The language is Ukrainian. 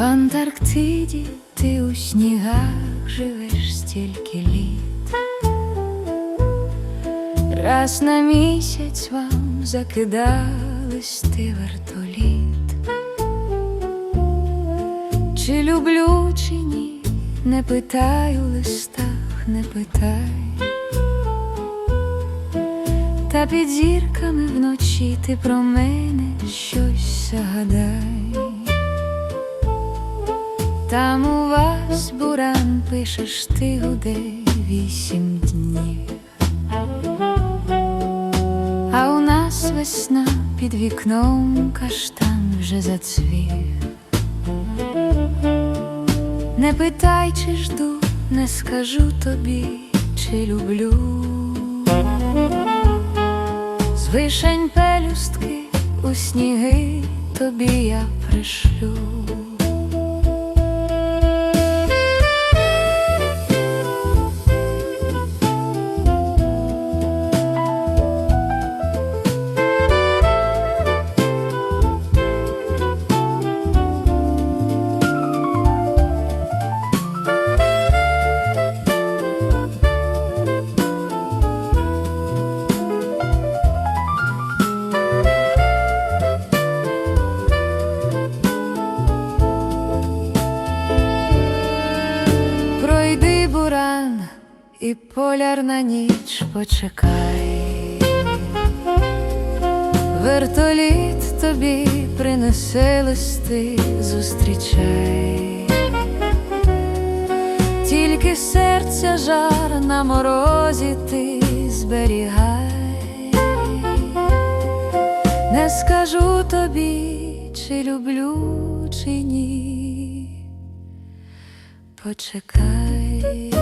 Антарктиді ти у снігах живеш стільки літ. Раз на місяць вам закидали сти вертоліт. Чи люблю, чи ні, не питай у листах, не питай. Та під зірками вночі ти про мене щось загадай. Там у вас буран пишеш ти гуде вісім днів. А у нас весна під вікном каштан вже зацвів. Не питай, чи жду, не скажу тобі, чи люблю. З вишень пелюстки у сніги тобі я пришлю. Буран і полярна ніч почекай. Вертоліт тобі принесе листи, зустрічай. Тільки серця жар на морозі ти зберігай. Не скажу тобі, чи люблю, чи ні. Почекай.